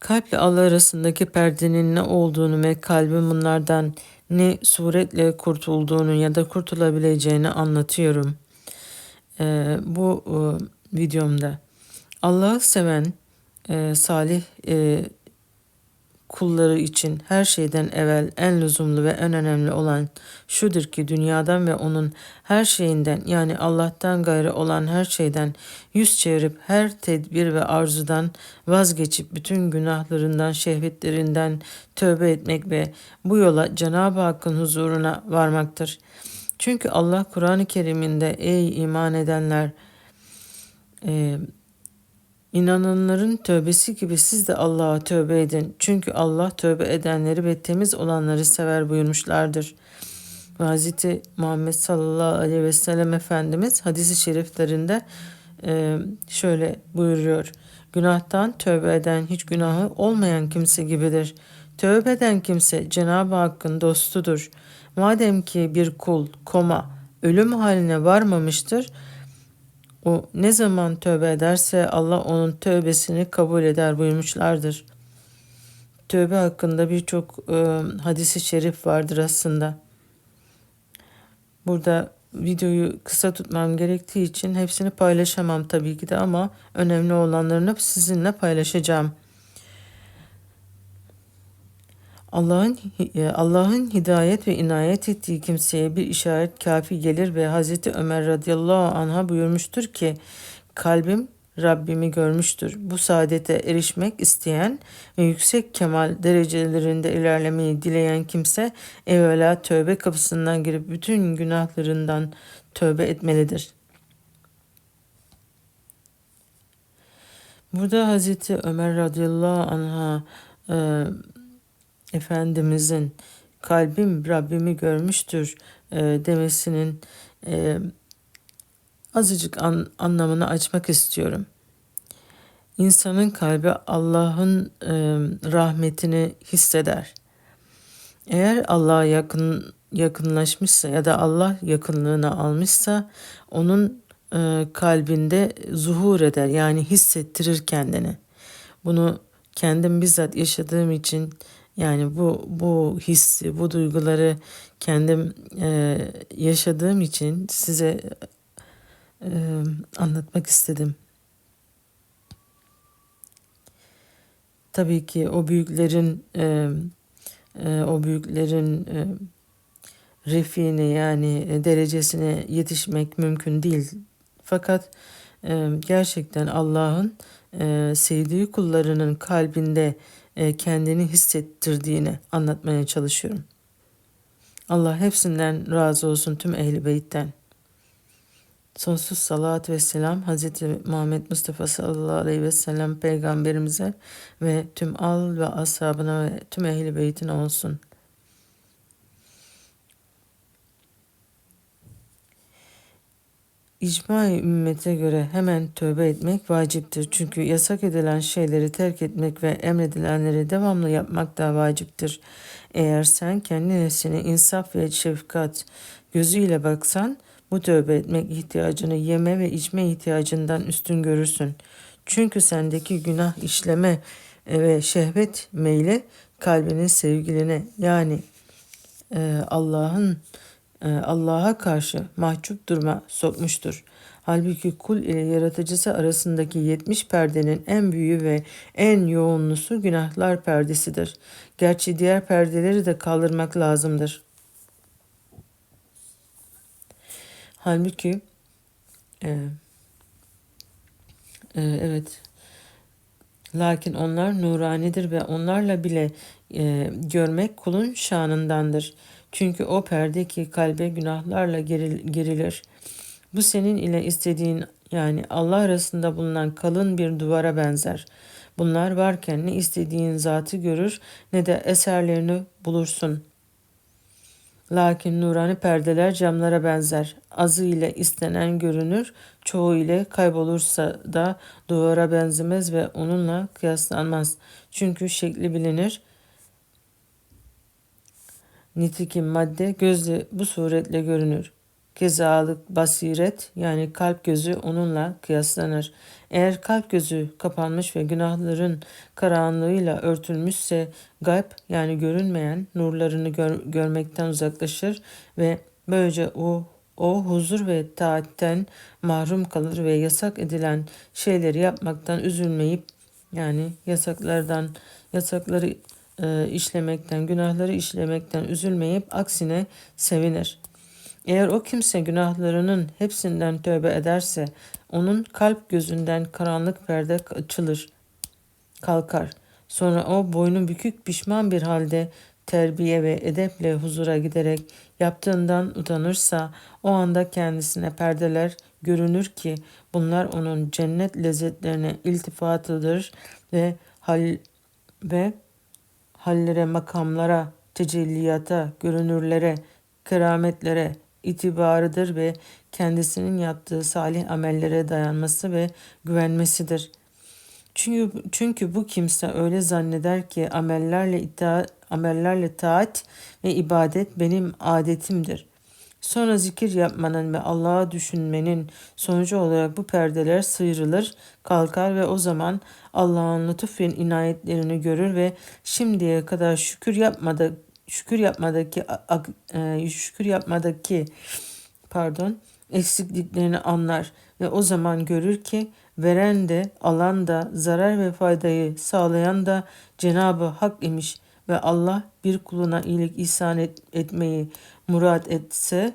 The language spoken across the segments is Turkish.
Kalple Allah arasındaki perdenin ne olduğunu ve kalbin bunlardan ne suretle kurtulduğunu ya da kurtulabileceğini anlatıyorum. Ee, bu e, videomda. Allah'ı seven e, salih e, kulları için her şeyden evvel en lüzumlu ve en önemli olan şudur ki dünyadan ve onun her şeyinden yani Allah'tan gayrı olan her şeyden yüz çevirip her tedbir ve arzudan vazgeçip bütün günahlarından, şehvetlerinden tövbe etmek ve bu yola Cenab-ı Hakk'ın huzuruna varmaktır. Çünkü Allah Kur'an-ı Kerim'inde ey iman edenler e, İnananların tövbesi gibi siz de Allah'a tövbe edin. Çünkü Allah tövbe edenleri ve temiz olanları sever buyurmuşlardır. Ve Hz. Muhammed sallallahu aleyhi ve sellem Efendimiz hadisi şeriflerinde e, şöyle buyuruyor. Günahtan tövbe eden hiç günahı olmayan kimse gibidir. Tövbe eden kimse Cenab-ı Hakk'ın dostudur. Madem ki bir kul koma ölüm haline varmamıştır, o ne zaman tövbe ederse Allah onun tövbesini kabul eder buyurmuşlardır. Tövbe hakkında birçok e, hadisi şerif vardır aslında. Burada videoyu kısa tutmam gerektiği için hepsini paylaşamam tabii ki de ama önemli olanlarını sizinle paylaşacağım. Allah'ın e, Allah'ın hidayet ve inayet ettiği kimseye bir işaret kafi gelir ve Hazreti Ömer radıyallahu anh'a buyurmuştur ki kalbim Rabbimi görmüştür. Bu saadete erişmek isteyen ve yüksek kemal derecelerinde ilerlemeyi dileyen kimse evvela tövbe kapısından girip bütün günahlarından tövbe etmelidir. Burada Hazreti Ömer radıyallahu anh'a e, Efendimizin kalbim Rabbimi görmüştür e, demesinin e, azıcık an, anlamını açmak istiyorum. İnsanın kalbi Allah'ın e, rahmetini hisseder. Eğer Allah'a yakın yakınlaşmışsa ya da Allah yakınlığına almışsa onun e, kalbinde zuhur eder yani hissettirir kendini. Bunu kendim bizzat yaşadığım için yani bu bu hissi, bu duyguları kendim e, yaşadığım için size e, anlatmak istedim. Tabii ki o büyüklerin e, e, o büyüklerin e, refiğine yani derecesine yetişmek mümkün değil. Fakat e, gerçekten Allah'ın e, sevdiği kullarının kalbinde e, kendini hissettirdiğini anlatmaya çalışıyorum. Allah hepsinden razı olsun tüm ehli beytten. Sonsuz salat ve selam Hz. Muhammed Mustafa sallallahu aleyhi ve sellem peygamberimize ve tüm al ve ashabına ve tüm ehli beytin olsun. İcma ümmete göre hemen tövbe etmek vaciptir. Çünkü yasak edilen şeyleri terk etmek ve emredilenleri devamlı yapmak da vaciptir. Eğer sen kendi nefsine insaf ve şefkat gözüyle baksan bu tövbe etmek ihtiyacını yeme ve içme ihtiyacından üstün görürsün. Çünkü sendeki günah işleme ve şehvet meyli kalbinin sevgiline yani e, Allah'ın Allah'a karşı mahcup durma sokmuştur. Halbuki kul ile yaratıcısı arasındaki 70 perdenin en büyüğü ve en yoğunlusu günahlar perdesidir. Gerçi diğer perdeleri de kaldırmak lazımdır. Halbuki e, e, evet lakin onlar nuranidir ve onlarla bile e, görmek kulun şanındandır.'' Çünkü o perde ki kalbe günahlarla gerilir. Bu senin ile istediğin yani Allah arasında bulunan kalın bir duvara benzer. Bunlar varken ne istediğin zatı görür ne de eserlerini bulursun. Lakin nurani perdeler camlara benzer. Azı ile istenen görünür, çoğu ile kaybolursa da duvara benzemez ve onunla kıyaslanmaz. Çünkü şekli bilinir, Nitekim madde gözle bu suretle görünür. Kezalık basiret yani kalp gözü onunla kıyaslanır. Eğer kalp gözü kapanmış ve günahların karanlığıyla örtülmüşse gayb yani görünmeyen nurlarını gör, görmekten uzaklaşır ve böylece o o huzur ve taatten mahrum kalır ve yasak edilen şeyleri yapmaktan üzülmeyip yani yasaklardan yasakları e, işlemekten, günahları işlemekten üzülmeyip aksine sevinir. Eğer o kimse günahlarının hepsinden tövbe ederse onun kalp gözünden karanlık perde açılır, kalkar. Sonra o boynu bükük pişman bir halde terbiye ve edeple huzura giderek yaptığından utanırsa o anda kendisine perdeler görünür ki bunlar onun cennet lezzetlerine iltifatıdır ve hal ve hallere, makamlara, tecelliyata, görünürlere, kerametlere itibarıdır ve kendisinin yaptığı salih amellere dayanması ve güvenmesidir. Çünkü, çünkü bu kimse öyle zanneder ki amellerle itaat, amellerle taat ve ibadet benim adetimdir. Sonra zikir yapmanın ve Allah'a düşünmenin sonucu olarak bu perdeler sıyrılır, kalkar ve o zaman Allah'ın lütuf ve inayetlerini görür ve şimdiye kadar şükür yapmadı şükür yapmadaki e, şükür yapmadaki pardon eksikliklerini anlar ve o zaman görür ki veren de alan da zarar ve faydayı sağlayan da Cenabı Hak imiş ve Allah bir kuluna iyilik ihsan et, etmeyi murat etse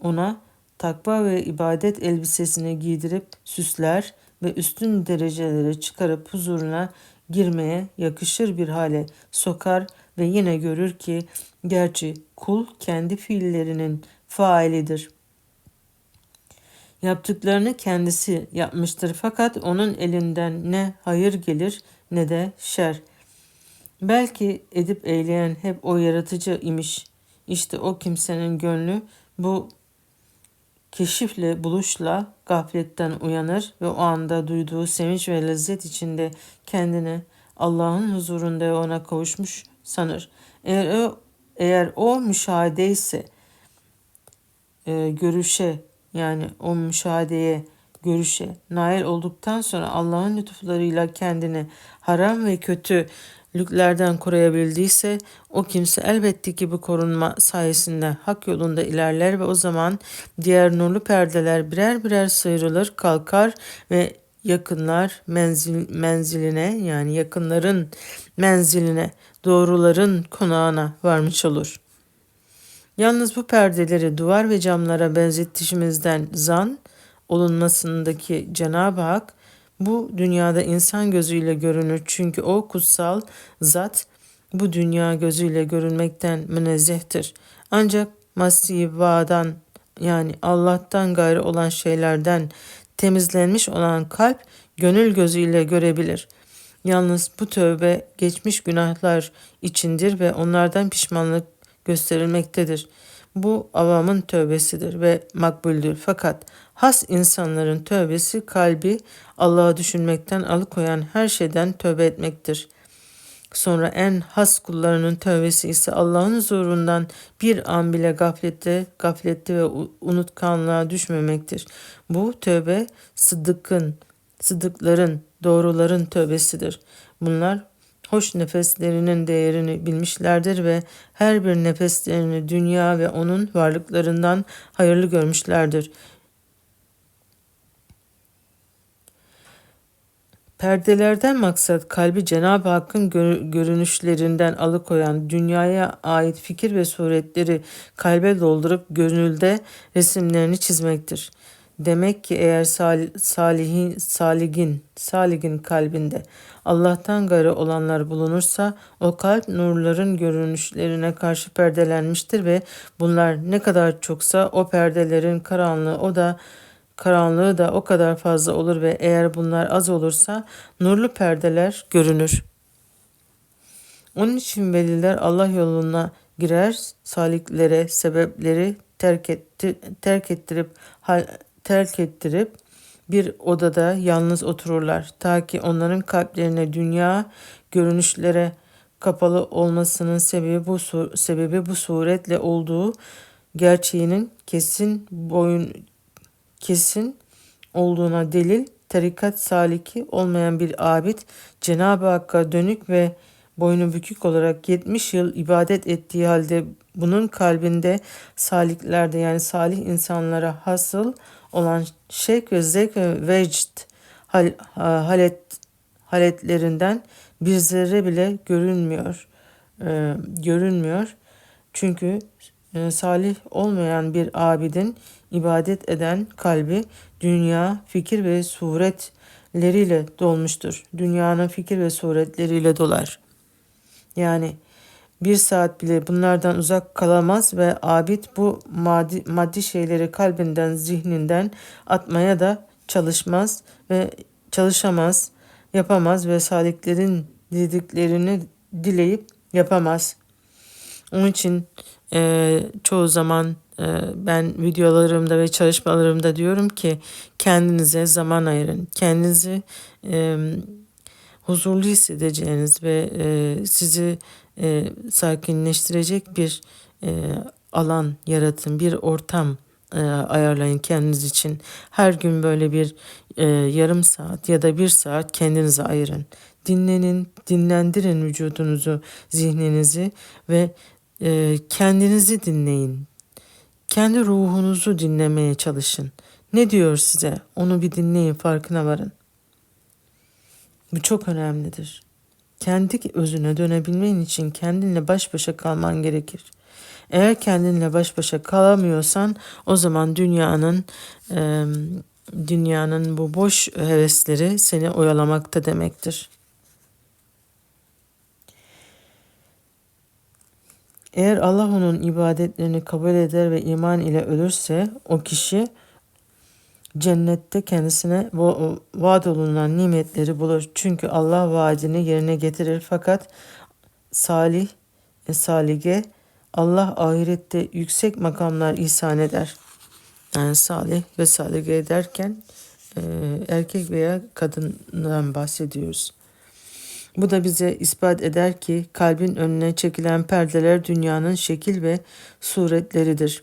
ona takva ve ibadet elbisesini giydirip süsler ve üstün derecelere çıkarıp huzuruna girmeye yakışır bir hale sokar ve yine görür ki gerçi kul kendi fiillerinin failidir. Yaptıklarını kendisi yapmıştır fakat onun elinden ne hayır gelir ne de şer. Belki edip eyleyen hep o yaratıcı imiş. İşte o kimsenin gönlü bu keşifle buluşla gafletten uyanır ve o anda duyduğu sevinç ve lezzet içinde kendini Allah'ın huzurunda ona kavuşmuş sanır. Eğer o, eğer o müşahede ise e, görüşe yani o müşahedeye görüşe nail olduktan sonra Allah'ın lütuflarıyla kendini haram ve kötü lüklerden koruyabildiyse o kimse elbette ki bu korunma sayesinde hak yolunda ilerler ve o zaman diğer nurlu perdeler birer birer sıyrılır, kalkar ve yakınlar menzil, menziline yani yakınların menziline, doğruların konağına varmış olur. Yalnız bu perdeleri duvar ve camlara benzetişimizden zan olunmasındaki Cenab-ı Hak bu dünyada insan gözüyle görünür çünkü o kutsal zat bu dünya gözüyle görünmekten münezzehtir. Ancak masivadan yani Allah'tan gayrı olan şeylerden temizlenmiş olan kalp gönül gözüyle görebilir. Yalnız bu tövbe geçmiş günahlar içindir ve onlardan pişmanlık gösterilmektedir. Bu avamın tövbesidir ve makbuldür. Fakat has insanların tövbesi kalbi Allah'ı düşünmekten alıkoyan her şeyden tövbe etmektir. Sonra en has kullarının tövbesi ise Allah'ın huzurundan bir an bile gaflette, gaflette ve unutkanlığa düşmemektir. Bu tövbe sıddıkın, sıddıkların, doğruların tövbesidir. Bunlar hoş nefeslerinin değerini bilmişlerdir ve her bir nefeslerini dünya ve onun varlıklarından hayırlı görmüşlerdir. Perdelerden maksat kalbi Cenab-ı Hakk'ın görünüşlerinden alıkoyan dünyaya ait fikir ve suretleri kalbe doldurup gönülde resimlerini çizmektir. Demek ki eğer sal salihin, saligin, saligin kalbinde Allah'tan gayrı olanlar bulunursa o kalp nurların görünüşlerine karşı perdelenmiştir ve bunlar ne kadar çoksa o perdelerin karanlığı o da karanlığı da o kadar fazla olur ve eğer bunlar az olursa nurlu perdeler görünür. Onun için veliler Allah yoluna girer, saliklere sebepleri terk, etti, terk ettirip hal, terk ettirip bir odada yalnız otururlar ta ki onların kalplerine dünya görünüşlere kapalı olmasının sebebi bu sebebi bu suretle olduğu gerçeğinin kesin boyun kesin olduğuna delil tarikat saliki olmayan bir abid Cenab-ı Hakk'a dönük ve boynu bükük olarak 70 yıl ibadet ettiği halde bunun kalbinde saliklerde yani salih insanlara hasıl olan şevk ve zevk ve vecd hal, halet, haletlerinden bir zerre bile görünmüyor. E, görünmüyor. Çünkü e, salih olmayan bir abidin ibadet eden kalbi dünya, fikir ve suretleriyle dolmuştur. Dünyanın fikir ve suretleriyle dolar. Yani bir saat bile bunlardan uzak kalamaz ve abid bu maddi, maddi şeyleri kalbinden, zihninden atmaya da çalışmaz ve çalışamaz, yapamaz ve saliklerin dediklerini dileyip yapamaz. Onun için e, çoğu zaman ben videolarımda ve çalışmalarımda diyorum ki kendinize zaman ayırın. Kendinizi e, huzurlu hissedeceğiniz ve e, sizi e, sakinleştirecek bir e, alan yaratın, bir ortam e, ayarlayın kendiniz için. Her gün böyle bir e, yarım saat ya da bir saat kendinize ayırın. Dinlenin, dinlendirin vücudunuzu, zihninizi ve e, kendinizi dinleyin. Kendi ruhunuzu dinlemeye çalışın. Ne diyor size? Onu bir dinleyin, farkına varın. Bu çok önemlidir. Kendi özüne dönebilmen için kendinle baş başa kalman gerekir. Eğer kendinle baş başa kalamıyorsan o zaman dünyanın e, dünyanın bu boş hevesleri seni oyalamakta demektir. Eğer Allah onun ibadetlerini kabul eder ve iman ile ölürse o kişi cennette kendisine vaat olunan nimetleri bulur. Çünkü Allah vaadini yerine getirir fakat salih salige Allah ahirette yüksek makamlar ihsan eder. Yani salih ve salige derken erkek veya kadından bahsediyoruz. Bu da bize ispat eder ki kalbin önüne çekilen perdeler dünyanın şekil ve suretleridir.